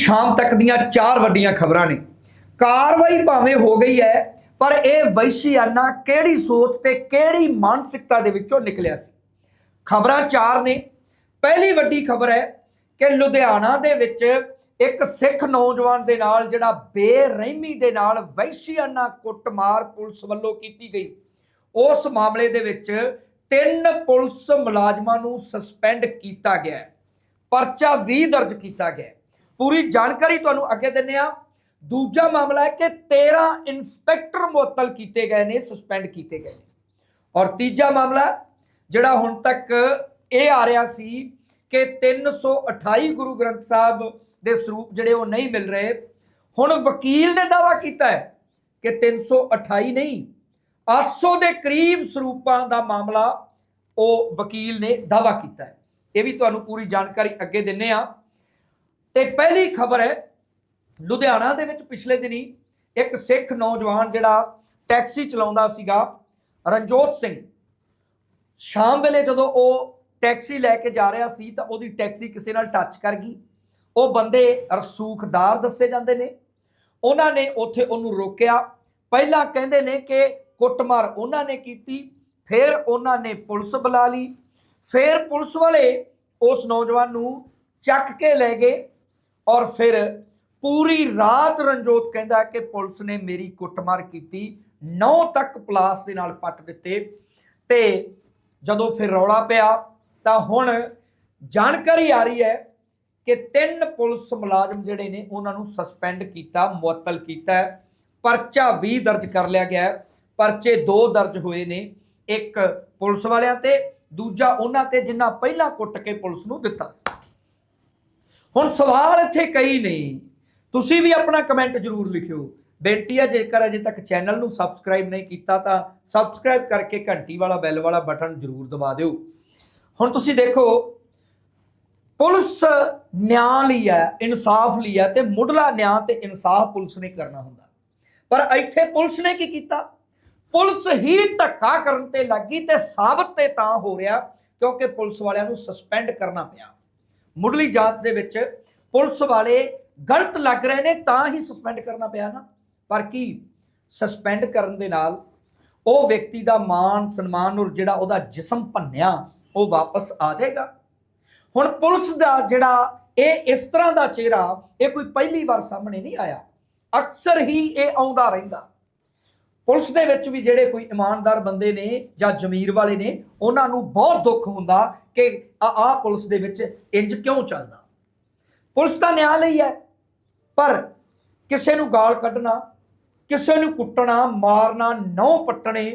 ਸ਼ਾਮ ਤੱਕ ਦੀਆਂ ਚਾਰ ਵੱਡੀਆਂ ਖਬਰਾਂ ਨੇ। ਕਾਰਵਾਈ ਭਾਵੇਂ ਹੋ ਗਈ ਹੈ, ਪਰ ਇਹ ਵੈਸ਼ੀਆਨਾ ਕਿਹੜੀ ਸੋਚ ਤੇ ਕਿਹੜੀ ਮਾਨਸਿਕਤਾ ਦੇ ਵਿੱਚੋਂ ਨਿਕਲਿਆ ਸੀ? ਖਬਰਾਂ ਚਾਰ ਨੇ। ਪਹਿਲੀ ਵੱਡੀ ਖਬਰ ਹੈ ਕਿ ਲੁਧਿਆਣਾ ਦੇ ਵਿੱਚ ਇੱਕ ਸਿੱਖ ਨੌਜਵਾਨ ਦੇ ਨਾਲ ਜਿਹੜਾ ਬੇਰਹਿਮੀ ਦੇ ਨਾਲ ਵੈਸ਼ੀਆਨਾ ਕੁੱਟਮਾਰ ਪੁਲਿਸ ਵੱਲੋਂ ਕੀਤੀ ਗਈ। ਉਸ ਮਾਮਲੇ ਦੇ ਵਿੱਚ ਤਿੰਨ ਪੁਲਿਸ ਮੁਲਾਜ਼ਮਾਂ ਨੂੰ ਸਸਪੈਂਡ ਕੀਤਾ ਗਿਆ ਪਰਚਾ ਵੀ ਦਰਜ ਕੀਤਾ ਗਿਆ ਪੂਰੀ ਜਾਣਕਾਰੀ ਤੁਹਾਨੂੰ ਅੱਗੇ ਦਿੰਨੇ ਆ ਦੂਜਾ ਮਾਮਲਾ ਹੈ ਕਿ 13 ਇਨਸਪੈਕਟਰ ਮੁਅੱਤਲ ਕੀਤੇ ਗਏ ਨੇ ਸਸਪੈਂਡ ਕੀਤੇ ਗਏ ਨੇ। ਔਰ ਤੀਜਾ ਮਾਮਲਾ ਜਿਹੜਾ ਹੁਣ ਤੱਕ ਇਹ ਆ ਰਿਹਾ ਸੀ ਕਿ 328 ਗੁਰੂ ਗ੍ਰੰਥ ਸਾਹਿਬ ਦੇ ਸਰੂਪ ਜਿਹੜੇ ਉਹ ਨਹੀਂ ਮਿਲ ਰਹੇ। ਹੁਣ ਵਕੀਲ ਨੇ ਦਾਵਾ ਕੀਤਾ ਹੈ ਕਿ 328 ਨਹੀਂ 800 ਦੇ ਕਰੀਬ ਸਰੂਪਾਂ ਦਾ ਮਾਮਲਾ ਉਹ ਵਕੀਲ ਨੇ ਦਾਵਾ ਕੀਤਾ ਹੈ। ਇਹ ਵੀ ਤੁਹਾਨੂੰ ਪੂਰੀ ਜਾਣਕਾਰੀ ਅੱਗੇ ਦਿੰਨੇ ਆ ਤੇ ਪਹਿਲੀ ਖਬਰ ਹੈ, ਲੁਧਿਆਣਾ ਦੇ ਵਿੱਚ ਪਿਛਲੇ ਦਿਨੀ ਇੱਕ ਸਿੱਖ ਨੌਜਵਾਨ ਜਿਹੜਾ ਟੈਕਸੀ ਚਲਾਉਂਦਾ ਸੀਗਾ, ਰਣਜੋਤ ਸਿੰਘ। ਸ਼ਾਮ ਵੇਲੇ ਜਦੋਂ ਉਹ ਟੈਕਸੀ ਲੈ ਕੇ ਜਾ ਰਿਹਾ ਸੀ ਤਾਂ ਉਹਦੀ ਟੈਕਸੀ ਕਿਸੇ ਨਾਲ ਟੱਚ ਕਰ ਗਈ। ਉਹ ਬੰਦੇ ਰਸੂਖਦਾਰ ਦੱਸੇ ਜਾਂਦੇ ਨੇ। ਉਹਨਾਂ ਨੇ ਉੱਥੇ ਉਹਨੂੰ ਰੋਕਿਆ। ਪਹਿਲਾਂ ਕਹਿੰਦੇ ਨੇ ਕਿ ਕੁੱਟਮਾਰ ਉਹਨਾਂ ਨੇ ਕੀਤੀ, ਫਿਰ ਉਹਨਾਂ ਨੇ ਪੁਲਿਸ ਬੁਲਾ ਲਈ। ਫਿਰ ਪੁਲਿਸ ਵਾਲੇ ਉਸ ਨੌਜਵਾਨ ਨੂੰ ਚੱਕ ਕੇ ਲੈ ਗਏ। ਔਰ ਫਿਰ ਪੂਰੀ ਰਾਤ ਰਣਜੋਤ ਕਹਿੰਦਾ ਕਿ ਪੁਲਿਸ ਨੇ ਮੇਰੀ ਕੁੱਟਮਾਰ ਕੀਤੀ 9 ਤੱਕ ਪਲਾਸ ਦੇ ਨਾਲ ਪੱਟ ਦਿੱਤੇ ਤੇ ਜਦੋਂ ਫਿਰ ਰੌਲਾ ਪਿਆ ਤਾਂ ਹੁਣ ਜਾਣਕਾਰੀ ਆ ਰਹੀ ਹੈ ਕਿ ਤਿੰਨ ਪੁਲਿਸ ਮੁਲਾਜ਼ਮ ਜਿਹੜੇ ਨੇ ਉਹਨਾਂ ਨੂੰ ਸਸਪੈਂਡ ਕੀਤਾ, ਮੁਅੱਤਲ ਕੀਤਾ ਪਰਚਾ ਵੀ ਦਰਜ ਕਰ ਲਿਆ ਗਿਆ ਪਰਚੇ ਦੋ ਦਰਜ ਹੋਏ ਨੇ, ਇੱਕ ਪੁਲਿਸ ਵਾਲਿਆਂ ਤੇ, ਦੂਜਾ ਉਹਨਾਂ ਤੇ ਜਿਨ੍ਹਾਂ ਪਹਿਲਾਂ ਕੁੱਟ ਕੇ ਪੁਲਿਸ ਨੂੰ ਦਿੱਤਾ ਸੀ। ਹੁਣ ਸਵਾਲ ਇੱਥੇ ਕਈ ਨੇ। ਤੁਸੀਂ ਵੀ ਆਪਣਾ ਕਮੈਂਟ ਜ਼ਰੂਰ ਲਿਖਿਓ। ਬੇਨਤੀ ਹੈ, ਜੇਕਰ ਅਜੇ ਤੱਕ ਚੈਨਲ ਨੂੰ ਸਬਸਕ੍ਰਾਈਬ ਨਹੀਂ ਕੀਤਾ, ਤਾਂ ਸਬਸਕ੍ਰਾਈਬ ਕਰਕੇ ਘੰਟੀ ਵਾਲਾ ਬੈਲ ਵਾਲਾ ਬਟਨ ਜ਼ਰੂਰ ਦਬਾ ਦਿਓ। ਹੁਣ ਤੁਸੀਂ ਦੇਖੋ, ਪੁਲਿਸ ਨਿਆਂ ਲਈ ਹੈ, ਇਨਸਾਫ ਲਈ ਹੈ ਤੇ ਮੁੱਢਲਾ ਨਿਆਂ ਤੇ ਇਨਸਾਫ ਪੁਲਿਸ ਨੇ ਕਰਨਾ ਹੁੰਦਾ। ਪਰ ਇੱਥੇ ਪੁਲਿਸ ਨੇ ਕੀ ਕੀਤਾ? ਪੁਲਿਸ ਹੀ ਧੱਕਾ ਕਰਨ ਤੇ ਲੱਗੀ ਤੇ ਸਾਬਤ ਤੇ ਤਾਂ ਹੋ ਰਿਹਾ, ਕਿਉਂਕਿ ਪੁਲਿਸ ਵਾਲਿਆਂ ਨੂੰ ਸਸਪੈਂਡ ਕਰਨਾ ਪਿਆ। ਮੁੱਢਲੀ ਜਾਂਚ ਦੇ ਵਿੱਚ ਪੁਲਿਸ ਵਾਲੇ ਗਲਤ ਲੱਗ ਰਹੇ ਨੇ, ਤਾਂ ਹੀ ਸਸਪੈਂਡ ਕਰਨਾ ਪਿਆ ਨਾ। ਪਰ ਕੀ ਸਸਪੈਂਡ ਕਰਨ ਦੇ ਨਾਲ ਉਹ ਵਿਅਕਤੀ ਦਾ ਮਾਣ, ਸਨਮਾਨ ਔਰ ਜਿਹੜਾ ਉਹਦਾ ਜਿਸਮ ਭੰਨਿਆ, ਉਹ ਵਾਪਸ ਆ ਜਾਏਗਾ। ਹੁਣ ਪੁਲਿਸ ਦਾ ਜਿਹੜਾ ਇਹ ਇਸ ਤਰ੍ਹਾਂ ਦਾ ਚਿਹਰਾ, ਇਹ ਕੋਈ ਪਹਿਲੀ ਵਾਰ ਸਾਹਮਣੇ ਨਹੀਂ ਆਇਆ। ਅਕਸਰ ਹੀ ਇਹ ਆਉਂਦਾ ਰਹਿੰਦਾ। ਪੁਲਿਸ ਦੇ ਵਿੱਚ ਵੀ ਜਿਹੜੇ ਕੋਈ ਇਮਾਨਦਾਰ ਬੰਦੇ ਨੇ ਜਾਂ ਜ਼ਮੀਰ ਵਾਲੇ ਨੇ, ਉਹਨਾਂ ਨੂੰ ਬਹੁਤ ਦੁੱਖ ਹੁੰਦਾ ਕਿ ਆ ਆ ਪੁਲਿਸ ਦੇ ਵਿੱਚ ਇੰਜ ਕਿਉਂ ਚੱਲਦਾ। ਪੁਲਿਸ ਤਾਂ ਨਿਆਂ ਲਈ ਹੈ, ਪਰ ਕਿਸੇ ਨੂੰ ਗਾਲ ਕੱਢਣਾ, ਕਿਸੇ ਨੂੰ ਕੁੱਟਣਾ, ਮਾਰਨਾ ਨੌ ਪੱਟਣੇ,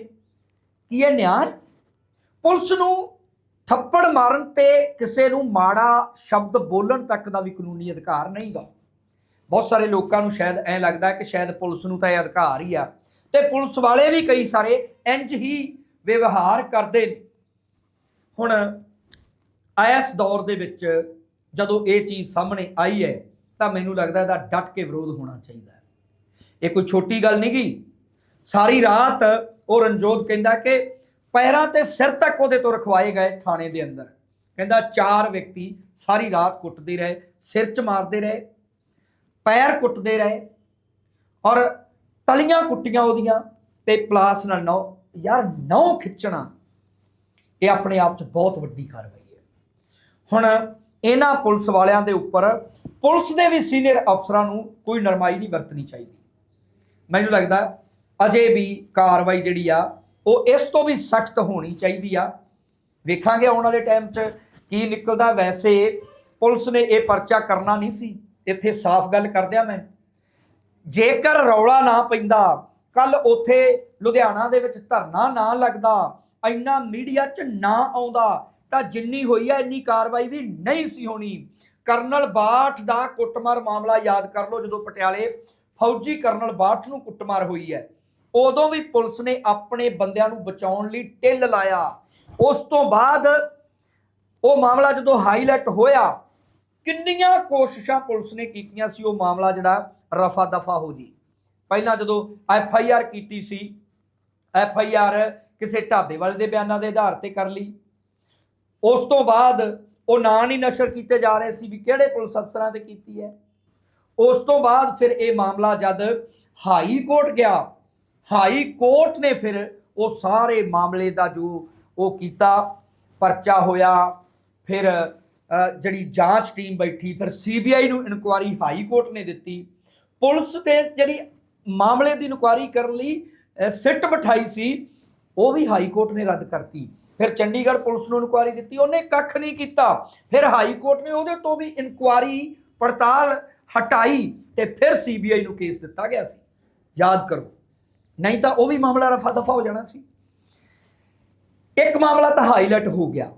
ਕੀ ਇਹ ਨਿਆਂ ਪੁਲਿਸ ਨੂੰ ਥੱਪੜ ਮਾਰਨ ਤੇ ਕਿਸੇ ਨੂੰ ਮਾੜਾ ਸ਼ਬਦ ਬੋਲਣ ਤੱਕ ਦਾ ਵੀ ਕਾਨੂੰਨੀ ਅਧਿਕਾਰ ਨਹੀਂਗਾ। ਬਹੁਤ ਸਾਰੇ ਲੋਕਾਂ ਨੂੰ ਸ਼ਾਇਦ ਐ ਲੱਗਦਾ ਕਿ ਸ਼ਾਇਦ ਪੁਲਿਸ ਨੂੰ ਤਾਂ ਇਹ ਅਧਿਕਾਰ ਹੀ ਆ। ਤੇ ਪੁਲਿਸ ਵਾਲੇ ਵੀ ਕਈ ਸਾਰੇ ਇੰਜ ਹੀ ਵਿਵਹਾਰ ਕਰਦੇ ਨੇ। ਹੁਣ ਇਸ ਦੌਰ ਦੇ ਵਿੱਚ ਜਦੋਂ ਇਹ ਚੀਜ਼ ਸਾਹਮਣੇ ਆਈ ਹੈ, ਤਾਂ ਮੈਨੂੰ ਲੱਗਦਾ ਇਹਦਾ ਡਟ ਕੇ ਵਿਰੋਧ ਹੋਣਾ ਚਾਹੀਦਾ ਇਹ ਕੋਈ ਛੋਟੀ ਗੱਲ ਨਹੀਂ ਗਈ ਸਾਰੀ ਰਾਤ ਉਹ ਰਣਜੋਤ ਕਹਿੰਦਾ ਕਿ ਪੈਰਾਂ ਤੇ ਸਿਰ ਤੱਕ ਉਹਦੇ ਤੋਂ ਰਖਵਾਏ ਗਏ ਥਾਣੇ ਦੇ ਅੰਦਰ। ਕਹਿੰਦਾ ਚਾਰ ਵਿਅਕਤੀ ਸਾਰੀ ਰਾਤ ਕੁੱਟਦੇ ਰਹੇ, ਸਿਰ 'ਚ ਮਾਰਦੇ ਰਹੇ, ਪੈਰ ਕੁੱਟਦੇ ਰਹੇ ਔਰ ਤਲੀਆਂ ਕੁੱਟੀਆਂ ਉਹਦੀਆਂ ਤੇ ਪਲਾਸ ਨਾਲ ਨੌ ਯਾਰ ਨੌ ਖਿੱਚਣਾ, ਇਹ ਆਪਣੇ ਆਪ 'ਚ ਬਹੁਤ ਵੱਡੀ ਕਾਰਵਾਈ ਹੈ। ਹੁਣ ਇਹਨਾਂ ਪੁਲਿਸ ਵਾਲਿਆਂ ਦੇ ਉੱਪਰ ਪੁਲਿਸ ਦੇ ਵੀ ਸੀਨੀਅਰ ਅਫਸਰਾਂ ਨੂੰ ਕੋਈ ਨਰਮਾਈ ਨਹੀਂ ਵਰਤਣੀ ਚਾਹੀਦੀ। ਮੈਨੂੰ ਲੱਗਦਾ ਅਜੇ ਵੀ ਕਾਰਵਾਈ ਜਿਹੜੀ ਆ, ਉਹ ਇਸ ਤੋਂ ਵੀ ਸਖਤ ਹੋਣੀ ਚਾਹੀਦੀ ਆ। ਵੇਖਾਂਗੇ ਆਉਣ ਵਾਲੇ ਟਾਈਮ 'ਚ ਕੀ ਨਿਕਲਦਾ। ਵੈਸੇ ਪੁਲਿਸ ਨੇ ਇਹ ਪਰਚਾ ਕਰਨਾ ਨਹੀਂ ਸੀ। ਇੱਥੇ ਸਾਫ਼ ਗੱਲ ਕਰਦਿਆਂ ਮੈਂ ਜੇਕਰ ਰੌਲਾ ਨਾ ਪੈਂਦਾ, ਕੱਲ ਉੱਥੇ ਲੁਧਿਆਣਾ ਦੇ ਵਿੱਚ ਧਰਨਾ ਨਾ ਲੱਗਦਾ, ਇੰਨਾ ਮੀਡੀਆ 'ਚ ਨਾ ਆਉਂਦਾ, ਤਾਂ ਜਿੰਨੀ ਹੋਈ ਹੈ ਇੰਨੀ ਕਾਰਵਾਈ ਵੀ ਨਹੀਂ ਸੀ ਹੋਣੀ। ਕਰਨਲ ਬਾਠ ਦਾ ਕੁੱਟਮਾਰ ਮਾਮਲਾ ਯਾਦ ਕਰ ਲਓ, ਜਦੋਂ ਪਟਿਆਲੇ ਫੌਜੀ ਕਰਨਲ ਬਾਠ ਨੂੰ ਕੁੱਟਮਾਰ ਹੋਈ ਹੈ। ਉਦੋਂ ਵੀ ਪੁਲਿਸ ਨੇ ਆਪਣੇ ਬੰਦਿਆਂ ਨੂੰ ਬਚਾਉਣ ਲਈ ਟਿੱਲ ਲਾਇਆ। ਉਸ ਤੋਂ ਬਾਅਦ ਉਹ ਮਾਮਲਾ ਜਦੋਂ ਹਾਈਲਾਈਟ ਹੋਇਆ, ਕਿੰਨੀਆਂ ਕੋਸ਼ਿਸ਼ਾਂ ਪੁਲਿਸ ਨੇ ਕੀਤੀਆਂ ਸੀ ਉਹ ਮਾਮਲਾ ਜਿਹੜਾ ਰਫਾ ਦਫਾ ਹੋ ਜੀ ਪਹਿਲਾਂ ਜਦੋਂ ਐਫ ਆਈ ਆਰ ਕੀਤੀ ਸੀ, ਐਫ ਆਈ ਆਰ ਕਿਸੇ ਢਾਬੇ ਵਾਲੇ ਦੇ ਬਿਆਨਾਂ ਦੇ ਆਧਾਰ ਤੇ ਕਰ ਲਈ। ਉਸ ਤੋਂ ਬਾਅਦ ਉਹ ਨਾਂ ਨਹੀਂ ਨਸ਼ਰ ਕੀਤੇ ਜਾ ਰਹੇ ਸੀ ਵੀ ਕਿਹੜੇ ਪੁਲਿਸ ਅਫਸਰਾਂ ਤੇ ਕੀਤੀ ਹੈ। ਉਸ ਤੋਂ ਬਾਅਦ ਫਿਰ ਇਹ ਮਾਮਲਾ ਜਦ ਹਾਈ ਕੋਰਟ ਗਿਆ, ਹਾਈ ਕੋਰਟ ਨੇ ਫਿਰ ਉਹ ਸਾਰੇ ਮਾਮਲੇ ਦਾ ਜੋ ਉਹ ਕੀਤਾ, ਪਰਚਾ ਹੋਇਆ। ਫਿਰ ਜਿਹੜੀ ਜਾਂਚ ਟੀਮ ਬੈਠੀ, ਫਿਰ ਸੀਬੀਆਈ ਨੂੰ ਇਨਕੁਆਰੀ ਹਾਈ ਕੋਰਟ ਨੇ ਦਿੱਤੀ। ਪੁਲਿਸ ਤੇ ਜਿਹੜੀ ਮਾਮਲੇ ਦੀ ਇਨਕੁਆਇਰੀ ਕਰਨ ਲਈ ਸਿੱਟ ਬਿਠਾਈ ਸੀ, ਉਹ ਵੀ ਹਾਈ ਕੋਰਟ ਨੇ ਰੱਦ ਕਰਤੀ। ਫਿਰ ਚੰਡੀਗੜ੍ਹ ਪੁਲਿਸ ਨੂੰ ਇਨਕੁਆਇਰੀ ਦਿੱਤੀ। ਉਹਨੇ ਕੱਖ ਨਹੀਂ ਕੀਤਾ। ਫਿਰ ਹਾਈ ਕੋਰਟ ਨੇ ਉਹਦੇ ਤੋਂ ਵੀ ਇਨਕੁਆਇਰੀ ਪੜਤਾਲ ਹਟਾਈ ਤੇ ਫਿਰ ਸੀਬੀਆਈ ਨੂੰ ਕੇਸ ਦਿੱਤਾ ਗਿਆ ਸੀ। ਯਾਦ ਕਰੋ। ਨਹੀਂ ਤਾਂ ਉਹ ਵੀ ਮਾਮਲਾ ਰਫਾ ਦਫਾ ਹੋ ਜਾਣਾ ਸੀ। ਇੱਕ ਮਾਮਲਾ ਤਾਂ ਹਾਈਲਾਈਟ ਹੋ ਗਿਆ।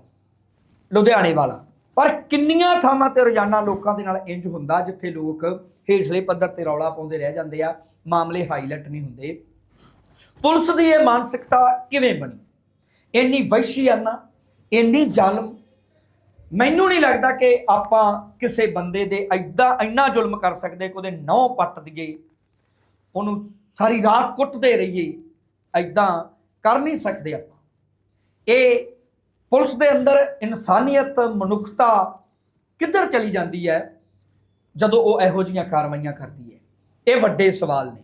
ਲੁਧਿਆਣੇ ਵਾਲਾ। ਪਰ ਕਿੰਨੀਆਂ ਥਾਵਾਂ ਤੇ ਰੋਜ਼ਾਨਾ ਲੋਕਾਂ ਦੇ ਨਾਲ ਇੰਜ ਹੁੰਦਾ ਜਿੱਥੇ ਲੋਕ ਹੇਠਲੇ ਪੱਧਰ ਤੇ ਰੌਲਾ ਪਾਉਂਦੇ ਰਹਿ ਜਾਂਦੇ ਆ, ਮਾਮਲੇ ਹਾਈਲਾਈਟ ਨਹੀਂ ਹੁੰਦੇ। ਪੁਲਿਸ ਦੀ ਇਹ ਮਾਨਸਿਕਤਾ ਕਿਵੇਂ ਬਣੀ? ਇੰਨੀ ਵਹਿਸ਼ੀਆਨਾ ਇੰਨੀ ਜ਼ਾਲਮ। ਮੈਨੂੰ ਨਹੀਂ ਲੱਗਦਾ ਕਿ ਆਪਾਂ ਕਿਸੇ ਬੰਦੇ ਦੇ ਐਡਾ ਇੰਨਾ ਜ਼ੁਲਮ ਕਰ ਸਕਦੇ ਕਿ ਉਹਦੇ ਨਹੁੰ ਪੱਟ ਦਈਏ, ਉਹਨੂੰ ਸਾਰੀ ਰਾਤ ਕੁੱਟਦੇ ਰਹੀਏ ਐਦਾਂ ਕਰ ਨਹੀਂ ਸਕਦੇ ਆਪਾਂ। ਇਹ ਪੁਲਿਸ ਦੇ ਅੰਦਰ ਇਨਸਾਨੀਅਤ, ਮਨੁੱਖਤਾ ਕਿੱਧਰ ਚਲੀ ਜਾਂਦੀ ਹੈ ਜਦੋਂ ਉਹ ਇਹੋ ਜਿਹੀਆਂ ਕਾਰਵਾਈਆਂ ਕਰਦੀ ਹੈ? ਇਹ ਵੱਡੇ ਸਵਾਲ ਨੇ।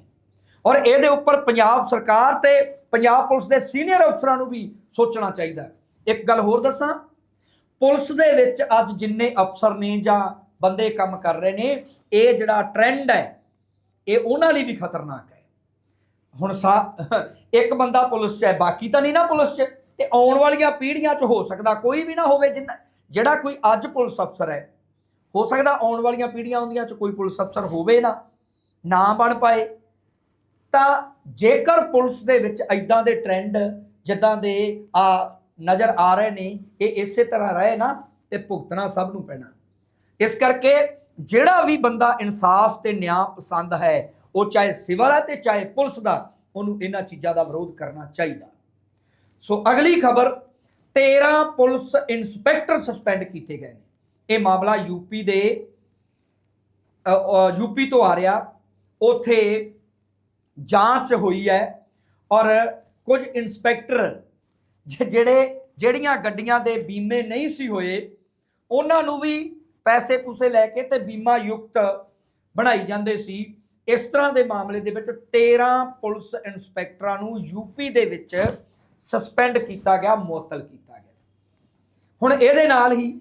ਔਰ ਇਹਦੇ ਉੱਪਰ ਪੰਜਾਬ ਸਰਕਾਰ ਤੇ ਪੰਜਾਬ ਪੁਲਿਸ ਦੇ ਸੀਨੀਅਰ ਅਫਸਰਾਂ ਨੂੰ ਵੀ ਸੋਚਣਾ ਚਾਹੀਦਾ ਇੱਕ ਗੱਲ ਹੋਰ ਦੱਸਾਂ, ਪੁਲਿਸ ਦੇ ਵਿੱਚ ਅੱਜ ਜਿੰਨੇ ਅਫਸਰ ਨੇ ਜਾਂ ਬੰਦੇ ਕੰਮ ਕਰ ਰਹੇ ਨੇ, ਇਹ ਜਿਹੜਾ ਟ੍ਰੈਂਡ ਹੈ, ਇਹ ਉਹਨਾਂ ਲਈ ਵੀ ਖਤਰਨਾਕ ਹੈ। ਹੁਣ ਸਾ ਇੱਕ ਬੰਦਾ ਪੁਲਿਸ 'ਚ ਹੈ, ਬਾਕੀ ਤਾਂ ਨਹੀਂ ਨਾ ਪੁਲਿਸ 'ਚ। ਤੇ ਆਉਣ ਵਾਲੀਆਂ ਪੀੜ੍ਹੀਆਂ 'ਚ ਹੋ ਸਕਦਾ, ਕੋਈ ਵੀ ਨਾ ਹੋਵੇ ਜਿੰਨਾ ਜਿਹੜਾ ਕੋਈ ਅੱਜ ਪੁਲਿਸ ਅਫਸਰ ਹੈ, ਹੋ ਸਕਦਾ ਆਉਣ ਵਾਲੀਆਂ ਪੀੜ੍ਹੀਆਂ ਉਹਦੀਆਂ 'ਚ ਕੋਈ ਪੁਲਿਸ ਅਫਸਰ ਹੋਵੇ ਨਾ ਨਾ ਬਣ ਪਾਏ। ਤਾਂ ਜੇਕਰ ਪੁਲਿਸ ਦੇ ਵਿੱਚ ਐਦਾਂ ਦੇ ਟ੍ਰੈਂਡ ਜਿੱਦਾਂ ਦੇ ਆ ਨਜ਼ਰ ਆ ਰਹੇ ਨੇ, ਇਹ ਇਸੇ ਤਰ੍ਹਾਂ ਰਹੇ ਨਾ, ਤੇ ਭੁਗਤਣਾ ਸਭ ਨੂੰ ਪੈਣਾ। ਇਸ ਕਰਕੇ ਜਿਹੜਾ ਵੀ ਬੰਦਾ ਇਨਸਾਫ ਤੇ ਨਿਆਂ ਪਸੰਦ ਹੈ, ਉਹ ਚਾਹੇ ਸਿਵਲ ਹੈ ਤੇ ਚਾਹੇ ਪੁਲਿਸ ਦਾ, ਉਹਨੂੰ ਇਹਨਾਂ ਚੀਜ਼ਾਂ ਦਾ ਵਿਰੋਧ ਕਰਨਾ ਚਾਹੀਦਾ। ਸੋ ਅਗਲੀ ਖਬਰ 13 ਪੁਲਿਸ ਇਨਸਪੈਕਟਰ ਸਸਪੈਂਡ ਕੀਤੇ ਗਏ ਨੇ। ਇਹ ਮਾਮਲਾ ਯੂਪੀ ਦੇ ਯੂਪੀ ਤੋਂ ਆ ਰਿਹਾ। ਉਥੇ ਜਾਂਚ ਹੋਈ ਹੈ ਔਰ ਕੁਝ ਇਨਸਪੈਕਟਰ ਜ- ਜਿਹੜੇ, ਜਿਹੜੀਆਂ ਗੱਡੀਆਂ ਦੇ ਬੀਮੇ ਨਹੀਂ ਸੀ ਹੋਏ, ਉਹਨਾਂ ਨੂੰ ਵੀ ਪੈਸੇ ਪੂਸੇ ਲੈ ਕੇ ਤੇ ਬੀਮਾ ਯੁਕਤ ਬਣਾਈ ਜਾਂਦੇ ਸੀ। ਇਸ ਤਰ੍ਹਾਂ ਦੇ ਮਾਮਲੇ ਦੇ ਵਿੱਚ 13 ਪੁਲਿਸ ਇਨਸਪੈਕਟਰਾਂ ਨੂੰ ਯੂਪੀ ਦੇ ਵਿੱਚ ਸਸਪੈਂਡ ਕੀਤਾ ਗਿਆ, ਮੁਅੱਤਲ ਕੀਤਾ ਗਿਆ। ਹੁਣ ਇਹਦੇ ਨਾਲ ਹੀ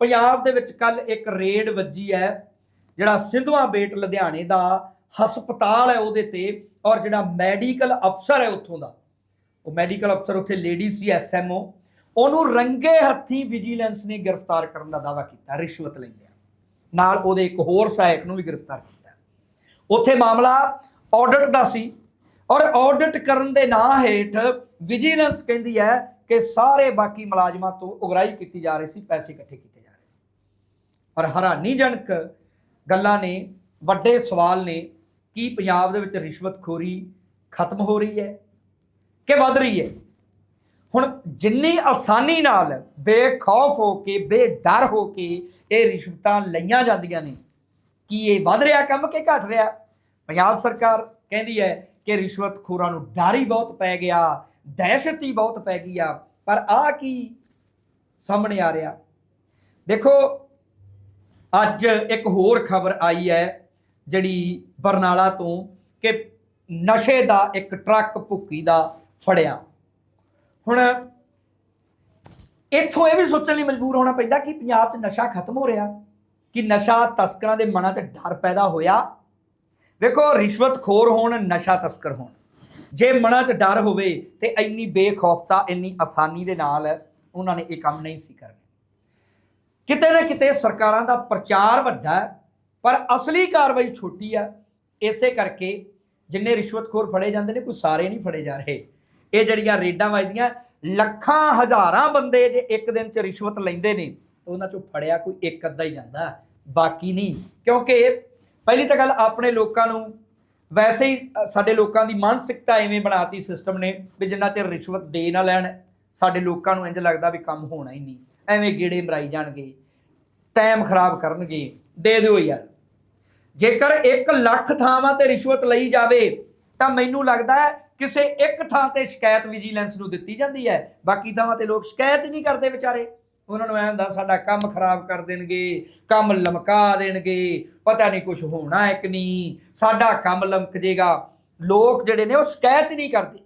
ਪੰਜਾਬ ਦੇ ਵਿੱਚ ਕੱਲ ਇੱਕ ਰੇਡ ਵੱਜੀ ਹੈ, ਜਿਹੜਾ ਸਿੰਧੂਆ ਬੇਟ ਲੁਧਿਆਣੇ ਦਾ ਹਸਪਤਾਲ ਹੈ ਉਹਦੇ ਤੇ ਔਰ ਜਿਹੜਾ ਮੈਡੀਕਲ ਅਫਸਰ ਹੈ ਉੱਥੋਂ ਦਾ। ਉਹ ਮੈਡੀਕਲ ਅਫਸਰ ਉੱਥੇ ਲੇਡੀ ਸੀ ਐਸਐਮਓ ਉਹਨੂੰ ਰੰਗੇ ਹੱਥੀ ਵਿਜੀਲੈਂਸ ਨੇ ਗ੍ਰਿਫਤਾਰ ਕਰਨ ਦਾ ਦਾਅਵਾ ਕੀਤਾ, ਰਿਸ਼ਵਤ ਲੈਂਦਿਆਂ ਨਾਲ ਉਹਦੇ ਇੱਕ ਹੋਰ ਸਹਾਇਕ ਨੂੰ ਵੀ ਗ੍ਰਿਫਤਾਰ ਕੀਤਾ। ਉੱਥੇ ਮਾਮਲਾ ਆਡਿਟ ਦਾ ਸੀ। ਔਰ ਆਡਿਟ ਕਰਨ ਦੇ ਨਾਂ ਹੇਠ ਵਿਜੀਲੈਂਸ ਕਹਿੰਦੀ ਹੈ ਕਿ ਸਾਰੇ ਬਾਕੀ ਮੁਲਾਜ਼ਮਾਂ ਤੋਂ ਉਗਰਾਈ ਕੀਤੀ ਜਾ ਰਹੀ ਸੀ, ਪੈਸੇ ਇਕੱਠੇ ਕੀਤੇ ਜਾ ਰਹੇ ਔਰ ਹੈਰਾਨੀਜਨਕ ਗੱਲਾਂ ਨੇ, ਵੱਡੇ ਸਵਾਲ ਨੇ, ਕੀ ਪੰਜਾਬ ਦੇ ਵਿੱਚ ਰਿਸ਼ਵਤਖੋਰੀ ਖਤਮ ਹੋ ਰਹੀ ਹੈ, ਕਿ ਵੱਧ ਰਹੀ ਹੈ? ਹੁਣ ਜਿੰਨੀ ਆਸਾਨੀ ਨਾਲ ਬੇਖੌਫ ਹੋ ਕੇ, ਬੇਡਰ ਹੋ ਕੇ ਇਹ ਰਿਸ਼ਵਤਾਂ ਲਈਆਂ ਜਾਂਦੀਆਂ ਨੇ, ਕੀ ਇਹ ਵੱਧ ਰਿਹਾ, ਕੰਮ ਕਿ ਘਟ ਰਿਹਾ? ਪੰਜਾਬ ਸਰਕਾਰ ਕਹਿੰਦੀ ਹੈ ਕਿ ਰਿਸ਼ਵਤਖੋਰਾਂ ਨੂੰ ਡਰ ਹੀ ਬਹੁਤ ਪੈ ਗਿਆ, ਦਹਿਸ਼ਤ ਹੀ ਬਹੁਤ ਪੈ ਗਈ ਆ। ਪਰ ਆ ਕੀ ਸਾਹਮਣੇ ਆ ਰਿਹਾ? ਦੇਖੋ, ਅੱਜ ਇੱਕ ਹੋਰ ਖਬਰ ਆਈ ਹੈ, ਜਿਹੜੀ ਬਰਨਾਲਾ ਤੋਂ ਕਿ ਨਸ਼ੇ ਦਾ ਇੱਕ ਟਰੱਕ ਭੁੱਕੀ ਦਾ ਫੜਿਆ। ਹੁਣ ਇੱਥੋਂ ਇਹ ਵੀ ਸੋਚਣ ਲਈ ਮਜਬੂਰ ਹੋਣਾ ਪੈਂਦਾ ਕਿ ਪੰਜਾਬ 'ਚ ਨਸ਼ਾ ਖਤਮ ਹੋ ਰਿਹਾ, ਕਿ ਨਸ਼ਾ ਤਸਕਰਾਂ ਦੇ ਮਨਾਂ 'ਚ ਡਰ ਪੈਦਾ ਹੋਇਆ। ਦੇਖੋ, ਰਿਸ਼ਵਤਖੋਰ ਹੋਣ, ਨਸ਼ਾ ਤਸਕਰ ਹੋਣ। ਜੇ ਮਨਾਂ 'ਚ ਡਰ ਹੋਵੇ ਤੇ ਇੰਨੀ ਬੇਖੌਫਤਾ, ਇੰਨੀ ਆਸਾਨੀ ਦੇ ਨਾਲ ਉਹਨਾਂ ਨੇ ਇਹ ਕੰਮ ਨਹੀਂ ਸੀ ਕਰਨੇ। ਕਿਤੇ ਨਾ ਕਿਤੇ ਸਰਕਾਰਾਂ ਦਾ ਪ੍ਰਚਾਰ ਵੱਡਾ ਪਰ ਅਸਲੀ ਕਾਰਵਾਈ ਛੋਟੀ ਆ। ਇਸੇ ਕਰਕੇ ਜਿੰਨੇ ਰਿਸ਼ਵਤਖੋਰ ਫੜੇ ਜਾਂਦੇ ਨੇ, ਕੋਈ ਸਾਰੇ ਨਹੀਂ ਫੜੇ ਜਾ ਰਹੇ। ਇਹ ਜਿਹੜੀਆਂ ਰੇਡਾਂ ਵੱਜਦੀਆਂ, ਲੱਖਾਂ, ਹਜ਼ਾਰਾਂ ਬੰਦੇ ਜੇ ਇੱਕ ਦਿਨ 'ਚ ਰਿਸ਼ਵਤ ਲੈਂਦੇ ਨੇ, ਉਹਨਾਂ 'ਚੋਂ ਫੜਿਆ ਕੋਈ ਇੱਕ ਅੱਧਾ ਹੀ ਜਾਂਦਾ। ਬਾਕੀ ਨਹੀਂ, ਕਿਉਂਕਿ ਪਹਿਲੀ ਤਾਂ ਗੱਲ ਆਪਣੇ ਲੋਕਾਂ ਨੂੰ, ਵੈਸੇ ਹੀ ਸਾਡੇ ਲੋਕਾਂ ਦੀ ਮਾਨਸਿਕਤਾ ਐਵੇਂ ਬਣਾਤੀ ਸਿਸਟਮ ਨੇ ਵੀ ਜਿੰਨਾ ਚਿਰ ਰਿਸ਼ਵਤ ਦੇ ਨਾ ਲੈਣ, ਸਾਡੇ ਲੋਕਾਂ ਨੂੰ ਇੰਜ ਲੱਗਦਾ ਵੀ ਕੰਮ ਹੋਣਾ ਹੀ ਨਹੀਂ। ਐਵੇਂ ਗੇੜੇ ਮਰਾਈ ਜਾਣਗੇ ਟਾਈਮ ਖਰਾਬ ਕਰਨਗੇ, ਦੇ ਦਿਓ ਯਾਰ। ਜੇਕਰ 1 ਲੱਖ ਥਾਵਾਂ ਤੇ ਰਿਸ਼ਵਤ ਲਈ ਜਾਵੇ, ਤਾਂ ਮੈਨੂੰ ਲੱਗਦਾ ਹੈ ਕਿਸੇ ਇੱਕ ਥਾਂ ਤੇ ਸ਼ਿਕਾਇਤ ਵਿਜੀਲੈਂਸ ਨੂੰ ਦਿੱਤੀ ਜਾਂਦੀ ਹੈ। ਬਾਕੀ ਥਾਵਾਂ ਤੇ ਲੋਕ ਸ਼ਿਕਾਇਤ ਹੀ ਨਹੀਂ ਕਰਦੇ ਵਿਚਾਰੇ। ਉਹਨਾਂ ਨੂੰ ਐਂ ਹੁੰਦਾ, ਸਾਡਾ ਕੰਮ ਖਰਾਬ ਕਰ ਦੇਣਗੇ, ਕੰਮ ਲਮਕਾ ਦੇਣਗੇ, ਪਤਾ ਨਹੀਂ ਕੁਝ ਹੋਣਾ ਹੈ ਕਿ ਨਹੀਂ, ਸਾਡਾ ਕੰਮ ਲਮਕ ਜੇਗਾ ਲੋਕ ਜਿਹੜੇ ਨੇ ਉਹ ਸ਼ਿਕਾਇਤ ਨਹੀਂ ਕਰਦੇ।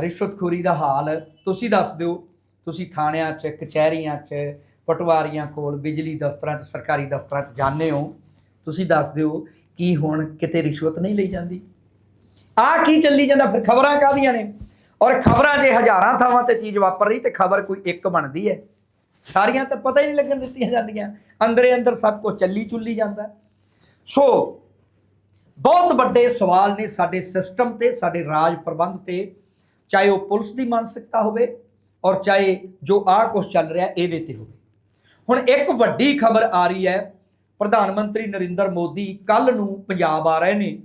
ਰਿਸ਼ਵਤਖੋਰੀ ਦਾ ਹਾਲ ਤੁਸੀਂ ਦੱਸ ਦਿਓ। ਤੁਸੀਂ ਥਾਣਿਆਂ 'ਚ, ਕਚਹਿਰੀਆਂ 'ਚ, ਪਟਵਾਰੀਆਂ ਕੋਲ, ਬਿਜਲੀ ਦਫ਼ਤਰਾਂ 'ਚ, ਸਰਕਾਰੀ ਦਫ਼ਤਰਾਂ 'ਚ ਜਾਂਦੇ ਹੋ। ਤੁਸੀਂ ਦੱਸ ਦਿਓ ਕੀ ਹੁਣ ਕਿਤੇ ਰਿਸ਼ਵਤ ਨਹੀਂ ਲਈ ਜਾਂਦੀ। ਆ ਕੀ ਚੱਲੀ ਜਾਂਦਾ, ਫਿਰ ਖਬਰਾਂ ਕਾਹਦੀਆਂ ਨੇ? ਔਰ ਖਬਰਾਂ ਜੇ ਹਜ਼ਾਰਾਂ ਥਾਵਾਂ ਤੇ ਚੀਜ਼ ਵਾਪਰ ਰਹੀ ਤੇ ਖਬਰ ਕੋਈ ਇੱਕ ਬਣਦੀ ਹੈ। ਸਾਰੀਆਂ ਤਾਂ ਪਤਾ ਹੀ ਨਹੀਂ ਲੱਗਣ ਦਿੱਤੀਆਂ ਜਾਂਦੀਆਂ। ਅੰਦਰੇ ਅੰਦਰ ਸਭ ਕੁਝ ਚੱਲੀ ਚੁੱਲੀ ਜਾਂਦਾ। ਸੋ, ਬਹੁਤ ਵੱਡੇ ਸਵਾਲ ਨੇ ਸਾਡੇ ਸਿਸਟਮ ਤੇ, ਸਾਡੇ ਰਾਜ ਪ੍ਰਬੰਧ ਤੇ। ਚਾਹੇ ਉਹ ਪੁਲਿਸ ਦੀ ਮਾਨਸਿਕਤਾ ਹੋਵੇ ਔਰ ਚਾਹੇ ਜੋ ਆ ਕੁਝ ਚੱਲ ਰਿਹਾ ਇਹਦੇ ਤੇ ਹੋਵੇ। ਹੁਣ ਇੱਕ ਵੱਡੀ ਖਬਰ ਆ ਰਹੀ ਹੈ, ਪ੍ਰਧਾਨ ਮੰਤਰੀ ਨਰਿੰਦਰ ਮੋਦੀ ਕੱਲ ਨੂੰ ਪੰਜਾਬ ਆ ਰਹੇ ਨੇ।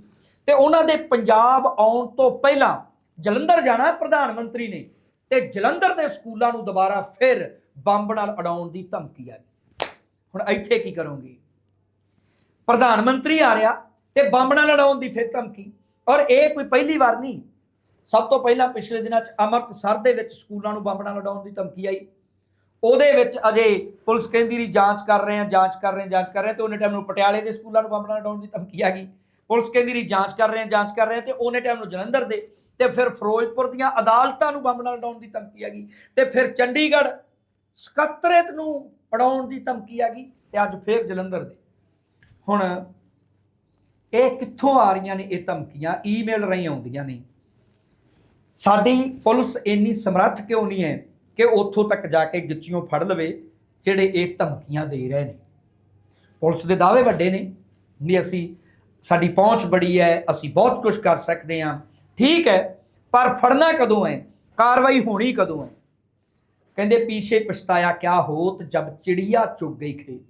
ਤੇ ਉਹਨਾਂ ਦੇ ਪੰਜਾਬ ਆਉਣ ਤੋਂ ਪਹਿਲਾਂ ਜਲੰਧਰ ਜਾਣਾ ਪ੍ਰਧਾਨ ਮੰਤਰੀ ਨੇ। ਤੇ ਜਲੰਧਰ ਦੇ ਸਕੂਲਾਂ ਨੂੰ ਦੁਬਾਰਾ ਫਿਰ ਬੰਬ ਨਾਲ ਉਡਾਉਣ ਦੀ ਧਮਕੀ ਆ ਗਈ। ਹੁਣ ਇੱਥੇ ਕੀ ਕਰੋਗੇ? ਪ੍ਰਧਾਨ ਮੰਤਰੀ ਆ ਰਿਹਾ ਤੇ ਬੰਬ ਨਾਲ ਲੜਾਉਣ ਦੀ ਫਿਰ ਧਮਕੀ। ਔਰ ਇਹ ਕੋਈ ਪਹਿਲੀ ਵਾਰ ਨਹੀਂ। ਸਭ ਤੋਂ ਪਹਿਲਾਂ ਪਿਛਲੇ ਦਿਨਾਂ 'ਚ ਅੰਮ੍ਰਿਤਸਰ ਦੇ ਵਿੱਚ ਸਕੂਲਾਂ ਨੂੰ ਬੰਬ ਨਾਲ ਲੜਾਉਣ ਦੀ ਧਮਕੀ ਆਈ। ਉਹਦੇ ਵਿੱਚ ਅਜੇ ਪੁਲਿਸ ਕਹਿੰਦੀ ਰਹੀ, ਜਾਂਚ ਕਰ ਰਹੇ ਆ ਜਾਂਚ ਕਰ ਰਹੇ ਆ ਜਾਂਚ ਕਰ ਰਹੇ ਆ ਤੇ ਉਹਨੇ ਟਾਈਮ ਨੂੰ ਪਟਿਆਲੇ ਦੇ ਸਕੂਲਾਂ ਨੂੰ ਬੰਬ ਨਾਲ ਲੜਾਉਣ ਦੀ ਧਮਕੀ ਆ ਗਈ। ਪੁਲਿਸ ਕਹਿੰਦੀ ਰਹੀ, ਜਾਂਚ ਕਰ ਰਹੇ ਆ ਜਾਂਚ ਕਰ ਰਹੇ ਆ ਤੇ ਉਹਨੇ ਟਾਈਮ ਨੂੰ ਜਲੰਧਰ ਦੇ ਤੇ ਫਿਰ ਫਿਰੋਜ਼ਪੁਰ ਦੀਆਂ ਅਦਾਲਤਾਂ ਨੂੰ ਬੰਬ ਨਾਲ ਲੜਾਉਣ ਦੀ ਧਮਕੀ ਆ ਗਈ ਤੇ ਫਿਰ ਚੰਡੀਗੜ੍ਹ ਸਕੱਤਰੇਤ ਨੂੰ ਉਡਾਉਣ ਦੀ ਧਮਕੀ ਆ ਗਈ ਤੇ ਅੱਜ ਫਿਰ ਜਲੰਧਰ ਦੇ। ਹੁਣ ਇਹ ਕਿੱਥੋਂ ਆ ਰਹੀਆਂ ਨੇ ਇਹ ਧਮਕੀਆਂ? ਈਮੇਲ ਰਾਹੀਂ ਆਉਂਦੀਆਂ ਨੇ। ਸਾਡੀ ਪੁਲਿਸ ਇੰਨੀ ਸਮਰੱਥ ਕਿਉਂ ਨਹੀਂ ਹੈ ਕਿ ਉੱਥੋਂ ਤੱਕ ਜਾ ਕੇ ਗਿੱਚੀਆਂ ਫੜ ਲਵੇ, ਜਿਹੜੇ ਇਹ ਧਮਕੀਆਂ ਦੇ ਰਹੇ ਨੇ। ਪੁਲਿਸ ਦੇ ਦਾਅਵੇ ਵੱਡੇ ਨੇ ਵੀ ਅਸੀਂ, ਸਾਡੀ ਪਹੁੰਚ ਬੜੀ ਹੈ, ਅਸੀਂ ਬਹੁਤ ਕੁਝ ਕਰ ਸਕਦੇ ਹਾਂ। ਠੀਕ ਹੈ, ਪਰ ਫੜਨਾ ਕਦੋਂ ਹੈ? ਕਾਰਵਾਈ ਹੋਣੀ ਕਦੋਂ ਹੈ? ਕਹਿੰਦੇ, ਪੀਛੇ ਪਛਤਾਇਆ ਕਿਆ ਹੋਤ, ਜਬ ਚਿੜੀਆ ਚੁੱਗ ਗਈ ਖੇਤ।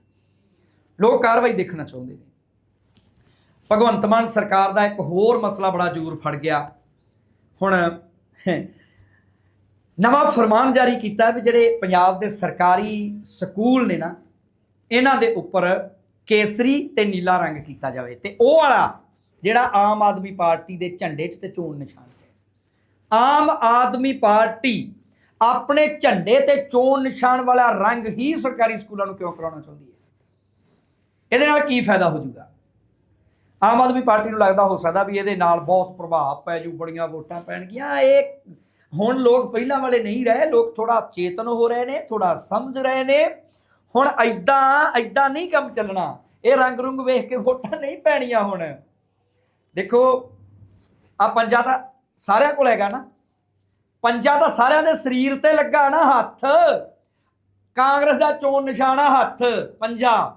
ਲੋਕ ਕਾਰਵਾਈ ਦੇਖਣਾ ਚਾਹੁੰਦੇ ਨੇ। ਭਗਵੰਤ ਮਾਨ ਸਰਕਾਰ ਦਾ ਇੱਕ ਹੋਰ ਮਸਲਾ ਬੜਾ ਜ਼ੋਰ ਫੜ ਗਿਆ। ਹੁਣ, ਨਵਾਂ ਫਰਮਾਨ ਜਾਰੀ ਕੀਤਾ ਵੀ ਜਿਹੜੇ ਪੰਜਾਬ ਦੇ ਸਰਕਾਰੀ ਸਕੂਲ ਨੇ ਨਾ, ਇਹਨਾਂ ਦੇ ਉੱਪਰ ਕੇਸਰੀ ਤੇ ਨੀਲਾ ਰੰਗ ਕੀਤਾ ਜਾਵੇ। ਤੇ ਉਹ ਵਾਲਾ ਜਿਹੜਾ ਆਮ ਆਦਮੀ ਪਾਰਟੀ ਦੇ ਝੰਡੇ 'ਚ ਤੇ ਚੋਣ ਨਿਸ਼ਾਨ ਤੇ ਆਮ ਆਦਮੀ ਪਾਰਟੀ ਆਪਣੇ ਝੰਡੇ ਤੇ ਚੋਣ ਨਿਸ਼ਾਨ ਵਾਲਾ ਰੰਗ ਹੀ ਸਰਕਾਰੀ ਸਕੂਲਾਂ ਨੂੰ ਕਿਉਂ ਕਰਾਉਣਾ ਚਾਹੁੰਦੀ ਹੈ? ਇਹਦੇ ਨਾਲ ਕੀ ਫਾਇਦਾ ਹੋ ਜਾਊਗਾ? ਆਮ ਆਦਮੀ ਪਾਰਟੀ ਨੂੰ ਲੱਗਦਾ ਹੋ ਸਕਦਾ ਵੀ ਇਹਦੇ ਨਾਲ ਬਹੁਤ ਪ੍ਰਭਾਵ ਪੈ ਜੂ ਬੜੀਆਂ ਵੋਟਾਂ ਪੈਣਗੀਆਂ। ਇਹ ਹੁਣ ਲੋਕ ਪਹਿਲਾਂ ਵਾਲੇ ਨਹੀਂ ਰਹੇ, ਲੋਕ ਥੋੜਾ ਚੇਤਨ ਹੋ ਰਹੇ ਨੇ ਥੋੜਾ ਸਮਝ ਰਹੇ ਨੇ। ਹੁਣ ਐਦਾਂ ਐਦਾਂ ਨਹੀਂ ਕੰਮ ਚੱਲਣਾ। ਇਹ ਰੰਗ ਰੁੰਗ ਵੇਖ ਕੇ ਵੋਟਾਂ ਨਹੀਂ ਪੈਣੀਆਂ ਹੁਣ। ਦੇਖੋ ਆ ਪੰਜਾ ਤਾਂ ਸਾਰਿਆਂ ਕੋਲ ਹੈਗਾ ਨਾ। ਪੰਜਾ ਤਾਂ ਸਾਰਿਆਂ ਦੇ ਸਰੀਰ ਤੇ ਲੱਗਾ ਨਾ ਹੱਥ। ਕਾਂਗਰਸ ਦਾ ਚੋਣ ਨਿਸ਼ਾਨਾ ਹੱਥ, ਪੰਜਾ।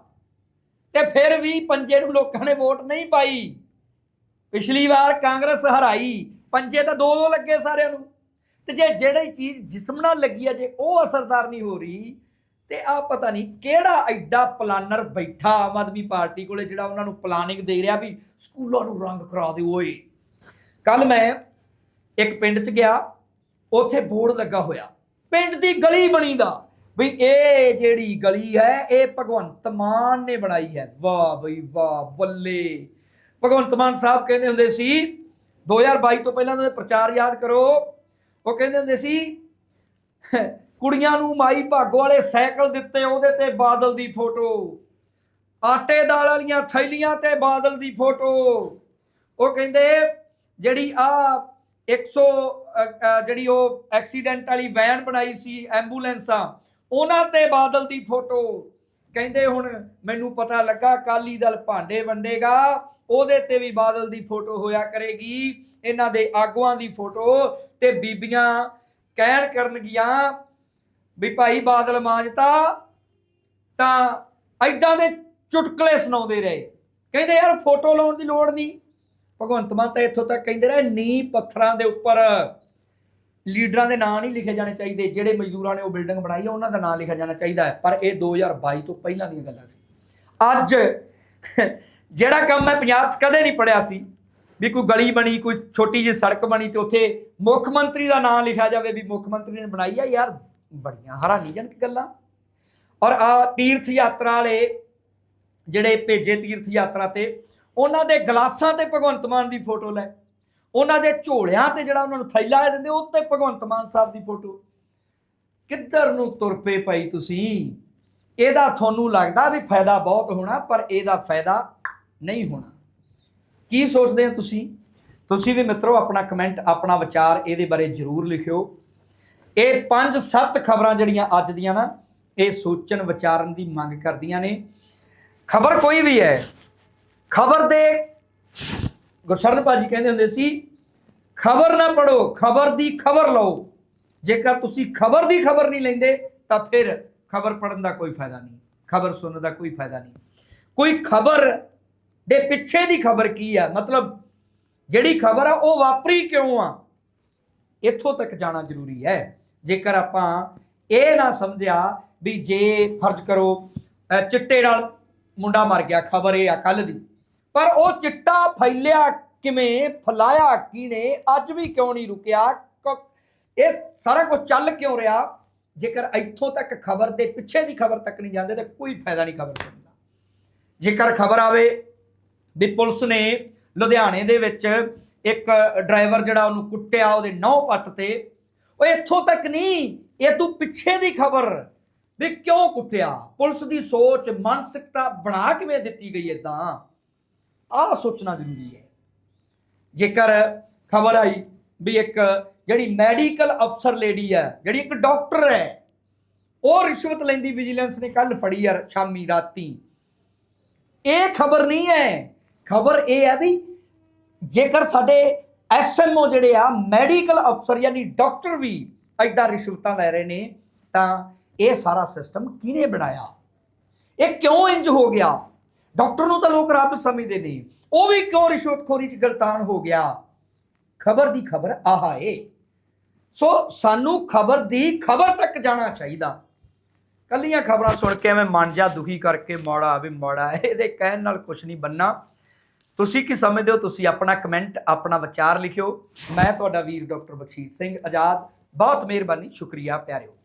ਤੇ ਫਿਰ ਵੀ ਪੰਜੇ ਨੂੰ ਲੋਕਾਂ ਨੇ ਵੋਟ ਨਹੀਂ ਪਾਈ। ਪਿਛਲੀ ਵਾਰ ਕਾਂਗਰਸ ਹਰਾਈ। ਪੰਜੇ ਤਾਂ ਦੋ ਦੋ ਲੱਗੇ ਸਾਰਿਆਂ ਨੂੰ। ਤੇ ਜੇ ਜਿਹੜੀ ਚੀਜ਼ ਜਿਸਮ ਨਾਲ ਲੱਗੀ ਆ, ਜੇ ਉਹ ਅਸਰਦਾਰ ਨਹੀਂ ਹੋ ਰਹੀ ਤੇ ਆ ਪਤਾ ਨਹੀਂ ਕਿਹੜਾ ਐਡਾ ਪਲਾਨਰ ਬੈਠਾ ਆਮ ਆਦਮੀ ਪਾਰਟੀ ਕੋਲੇ ਜਿਹੜਾ ਉਹਨਾਂ ਨੂੰ ਪਲਾਨਿੰਗ ਦੇ ਰਿਹਾ ਵੀ ਸਕੂਲਾਂ ਨੂੰ ਰੰਗ ਕਰਾ ਦਿਓ, ਓਏ। ਕੱਲ ਮੈਂ ਇੱਕ ਪਿੰਡ 'ਚ ਗਿਆ, ਉੱਥੇ ਬੋਰਡ ਲੱਗਾ ਹੋਇਆ। ਪਿੰਡ ਦੀ ਗਲੀ ਬਣੀ ਦਾ ਵੀ ਇਹ ਜਿਹੜੀ ਗਲੀ ਹੈ, ਇਹ ਭਗਵੰਤ ਮਾਨ ਨੇ ਬਣਾਈ ਹੈ। ਵਾਹ ਬਈ, ਵਾਹ, ਬੱਲੇ। ਭਗਵੰਤ ਮਾਨ ਸਾਹਿਬ ਕਹਿੰਦੇ ਹੁੰਦੇ ਸੀ 2022 ਤੋਂ ਪਹਿਲਾਂ ਉਹਨਾਂ ਦੇ ਪ੍ਰਚਾਰ ਯਾਦ ਕਰੋ। ਉਹ ਕਹਿੰਦੇ ਹੁੰਦੇ ਸੀ ਕੁੜੀਆਂ ਨੂੰ ਮਾਈ ਭਾਗੋ ਵਾਲੇ ਸਾਈਕਲ ਦਿੱਤੇ ਉਹਦੇ ਤੇ ਬਾਦਲ ਦੀ ਫੋਟੋ। ਆਟੇ ਦਾਲ ਵਾਲੀਆਂ ਥੈਲੀਆਂ ਤੇ ਬਾਦਲ ਦੀ ਫੋਟੋ। ਉਹ ਕਹਿੰਦੇ ਜਿਹੜੀ ਆ 100 ਅ, ਜਿਹੜੀ ਉਹ ਐਕਸੀਡੈਂਟ ਵਾਲੀ ਵੈਨ ਬਣਾਈ ਸੀ ਐਂਬੂਲੈਂਸਾਂ ਉਹਨਾਂ ਤੇ ਬਾਦਲ ਦੀ ਫੋਟੋ। ਕਹਿੰਦੇ ਹੁਣ ਮੈਨੂੰ ਪਤਾ ਲੱਗਾ ਕਾਲੀ ਦਲ ਭਾਂਡੇ ਵੰਡੇਗਾ ਉਹਦੇ ਤੇ ਵੀ ਬਾਦਲ ਦੀ ਫੋਟੋ ਹੋਇਆ ਕਰੇਗੀ। ਇਹਨਾਂ ਦੇ ਆਗੂਆਂ ਦੀ ਫੋਟੋ ਤੇ ਬੀਬੀਆਂ ਕਹਿਣ ਕਰਨਗੀਆਂ। ਵੀ ਭਾਈ ਬਾਦਲ ਮਾਂਜਤਾ ਤਾਂ ਐਦਾਂ ਦੇ ਚੁਟਕਲੇ ਸੁਣਾਉਂਦੇ ਰਹੇ। ਕਹਿੰਦੇ, ਯਾਰ, ਫੋਟੋ ਲਾਉਣ ਦੀ ਲੋੜ ਨਹੀਂ। ਭਗਵੰਤ ਮਾਨ ਤਾਂ ਇੱਥੋਂ ਤੱਕ ਕਹਿੰਦੇ ਰਹੇ ਨੀ ਪੱਥਰਾਂ ਦੇ ਉੱਪਰ ਲੀਡਰਾਂ ਦੇ ਨਾਂ ਨਹੀਂ ਲਿਖੇ ਜਾਣੇ ਚਾਹੀਦੇ। ਜਿਹੜੇ ਮਜ਼ਦੂਰਾਂ ਨੇ ਉਹ ਬਿਲਡਿੰਗ ਬਣਾਈ ਹੈ ਉਹਨਾਂ ਦਾ ਨਾਂ ਲਿਖਿਆ ਜਾਣਾ ਚਾਹੀਦਾ ਹੈ। ਪਰ ਇਹ 2022 ਤੋਂ ਪਹਿਲਾਂ ਦੀਆਂ ਗੱਲਾਂ ਸੀ। ਅੱਜ ਜਿਹੜਾ ਕੰਮ ਮੈਂ ਪੰਜਾਬ 'ਚ ਕਦੇ ਨਹੀਂ ਪੜਿਆ ਸੀ, ਵੀ ਕੋਈ ਗਲੀ ਬਣੀ, ਕੋਈ ਛੋਟੀ ਜਿਹੀ ਸੜਕ ਬਣੀ ਤੇ ਉੱਥੇ ਮੁੱਖ ਮੰਤਰੀ ਦਾ ਨਾਂ ਲਿਖਿਆ ਜਾਵੇ, ਵੀ ਮੁੱਖ ਮੰਤਰੀ ਨੇ ਬਣਾਈ ਆ, ਯਾਰ ਬੜੀਆਂ ਹੈਰਾਨੀਜਨਕ ਗੱਲਾਂ। ਔਰ ਆ ਤੀਰਥ ਯਾਤਰਾ ਵਾਲੇ ਜਿਹੜੇ ਭੇਜੇ ਤੀਰਥ ਯਾਤਰਾ ਤੇ, ਉਹਨਾਂ ਦੇ ਗਲਾਸਾਂ ਤੇ ਭਗਵੰਤ ਮਾਨ ਦੀ ਫੋਟੋ ਲੈ। ਉਹਨਾਂ ਦੇ ਝੋਲਿਆਂ ਤੇ ਜਿਹੜਾ ਉਹਨਾਂ ਨੂੰ ਥੈਲਾ ਦਿੰਦੇ, ਉਹ ਤੇ ਭਗਵੰਤ ਮਾਨ ਸਾਹਿਬ ਦੀ ਫੋਟੋ। ਕਿੱਧਰ ਨੂੰ ਤੁਰ ਪਏ ਭਾਈ ਤੁਸੀਂ? ਇਹਦਾ ਤੁਹਾਨੂੰ ਲੱਗਦਾ ਵੀ ਫਾਇਦਾ ਬਹੁਤ ਹੋਣਾ, ਪਰ ਇਹਦਾ ਫਾਇਦਾ ਨਹੀਂ ਹੋਣਾ। ਕੀ ਸੋਚਦੇ ਹੋ ਤੁਸੀਂ? ਤੁਸੀਂ ਵੀ ਮਿੱਤਰੋ, ਆਪਣਾ ਕਮੈਂਟ ਆਪਣਾ ਵਿਚਾਰ ਇਹਦੇ ਬਾਰੇ ਜ਼ਰੂਰ ਲਿਖਿਓ। ਇਹ ਪੰਜ ਸੱਤ ਖਬਰਾਂ ਜਿਹੜੀਆਂ ਅੱਜ ਦੀਆਂ ਨਾ, ਇਹ ਸੋਚਣ ਵਿਚਾਰਨ ਦੀ ਮੰਗ ਕਰਦੀਆਂ ਨੇ। ਖਬਰ ਕੋਈ ਵੀ ਹੈ, ਖਬਰ ਦੇ ਗੁਰਸ਼ਰਨ ਭਾਜੀ ਕਹਿੰਦੇ ਹੁੰਦੇ ਸੀ, ਖਬਰ ਨਾ ਪੜੋ ਖਬਰ ਦੀ ਖਬਰ ਲਓ। ਜੇਕਰ ਤੁਸੀਂ ਖਬਰ ਦੀ ਖਬਰ ਨਹੀਂ ਲੈਂਦੇ, ਤਾਂ ਫਿਰ ਖਬਰ ਪੜਨ ਦਾ ਕੋਈ ਫਾਇਦਾ ਨਹੀਂ, ਖਬਰ ਸੁਣਨ ਦਾ ਕੋਈ ਫਾਇਦਾ ਨਹੀਂ। ਕੋਈ ਖਬਰ ਦੇ ਪਿੱਛੇ ਦੀ ਖਬਰ ਕੀ ਆ? ਮਤਲਬ ਜਿਹੜੀ ਖਬਰ ਆ, ਉਹ ਵਾਪਰੀ ਕਿਉਂ ਆ? ਇੱਥੋਂ ਤੱਕ ਜਾਣਾ ਜ਼ਰੂਰੀ ਹੈ। ਜੇਕਰ ਆਪਾਂ ਇਹ ਨਾ ਸਮਝਿਆ ਵੀ ਜੇ ਫਰਜ਼ ਕਰੋ ਚਿੱਟੇ ਨਾਲ ਮੁੰਡਾ ਮਰ ਗਿਆ, ਖਬਰ ਇਹ ਆ ਕੱਲ ਦੀ। ਪਰ ਉਹ ਚਿੱਟਾ ਫੈਲਿਆ ਕਿਵੇਂ, ਫਲਾਇਆ ਕਿਨੇ ਅੱਜ ਵੀ ਕਿਉਂ ਨਹੀਂ ਰੁਕਿਆ? ਇਹ ਸਾਰਾ ਕੁਝ ਚੱਲ ਕਿਉਂ ਰਿਹਾ? ਜੇਕਰ ਇੱਥੋਂ ਤੱਕ ਖਬਰ ਦੇ ਪਿੱਛੇ ਦੀ ਖਬਰ ਤੱਕ ਨਹੀਂ ਜਾਂਦੇ, ਤਾਂ ਕੋਈ ਫਾਇਦਾ ਨਹੀਂ ਖਬਰ ਦਾ। ਜੇਕਰ ਖਬਰ ਆਵੇ ਵੀ ਪੁਲਿਸ ਨੇ ਲੁਧਿਆਣੇ ਦੇ ਵਿੱਚ ਇੱਕ ਡਰਾਈਵਰ ਜਿਹੜਾ ਉਹਨੂੰ ਕੁੱਟਿਆ ਉਹਦੇ ਨੌ ਪੱਟ ਤੇ ਉਹ ਇੱਥੋਂ ਤੱਕ ਨਹੀਂ, ਇਹ ਤੂੰ ਪਿੱਛੇ ਦੀ ਖਬਰ ਵੀ ਕਿਉਂ ਕੁੱਟਿਆ? ਪੁਲਿਸ ਦੀ ਸੋਚ, ਮਾਨਸਿਕਤਾ ਬਣਾ ਕਿਵੇਂ ਦਿੱਤੀ ਗਈ ਇਦਾਂ ਆਹ ਸੋਚਣਾ ਜ਼ਰੂਰੀ ਹੈ। ਜੇਕਰ ਖਬਰ ਆਈ ਵੀ ਇੱਕ ਜਿਹੜੀ ਮੈਡੀਕਲ ਅਫਸਰ ਲੇਡੀ ਹੈ, ਜਿਹੜੀ ਇੱਕ ਡਾਕਟਰ ਹੈ, ਉਹ ਰਿਸ਼ਵਤ ਲੈਂਦੀ ਵਿਜੀਲੈਂਸ ਨੇ ਕੱਲ ਫੜੀ ਯਾਰ ਸ਼ਾਮੀ ਰਾਤੀ। ਇਹ ਖਬਰ ਨਹੀਂ ਹੈ। ਖਬਰ ਇਹ ਹੈ ਵੀ ਜੇਕਰ ਸਾਡੇ ਐਸਐਮਓ ਜਿਹੜੇ ਆ ਮੈਡੀਕਲ ਅਫਸਰ ਯਾਨੀ ਡਾਕਟਰ ਵੀ ਐਦਾਂ ਰਿਸ਼ਵਤਾਂ ਲੈ ਰਹੇ ਨੇ, ਤਾਂ ਇਹ ਸਾਰਾ ਸਿਸਟਮ ਕਿਹਨੇ ਬਣਾਇਆ? ਇਹ ਕਿਉਂ ਇੰਜ ਹੋ ਗਿਆ? ਡਾਕਟਰ ਨੂੰ ਤਾਂ ਲੋਕ ਰੱਬ ਸਮਝਦੇ ਨੇ। ਉਹ ਵੀ ਕਿਉਂ ਰਿਸ਼ਵਤਖੋਰੀ ਚ ਗਲਤਾਨ ਹੋ ਗਿਆ? ਖਬਰ ਦੀ ਖਬਰ ਆਹਾ ਏ। ਸੋ ਸਾਨੂੰ ਖਬਰ ਦੀ ਖਬਰ ਤੱਕ ਜਾਣਾ ਚਾਹੀਦਾ। ਕੱਲੀਆਂ ਖਬਰਾਂ ਸੁਣ ਕੇ ਐਵੇਂ ਮਨ ਜਾ ਦੁਖੀ ਕਰਕੇ ਮੋੜਾ ਵੀ ਮੋੜਾ ਇਹਦੇ ਕਹਿਣ ਨਾਲ ਕੁਝ ਨਹੀਂ ਬੰਨਾ। ਤੁਸੀਂ ਕੀ ਸਮਝਦੇ ਹੋ? ਤੁਸੀਂ ਆਪਣਾ ਕਮੈਂਟ ਆਪਣਾ ਵਿਚਾਰ ਲਿਖਿਓ। ਮੈਂ ਤੁਹਾਡਾ ਵੀਰ ਡਾਕਟਰ ਬਖਸ਼ੀਸ਼ ਸਿੰਘ ਆਜ਼ਾਦ। ਬਹੁਤ ਮਿਹਰਬਾਨੀ, ਸ਼ੁਕਰੀਆ, ਪਿਆਰਿਓ।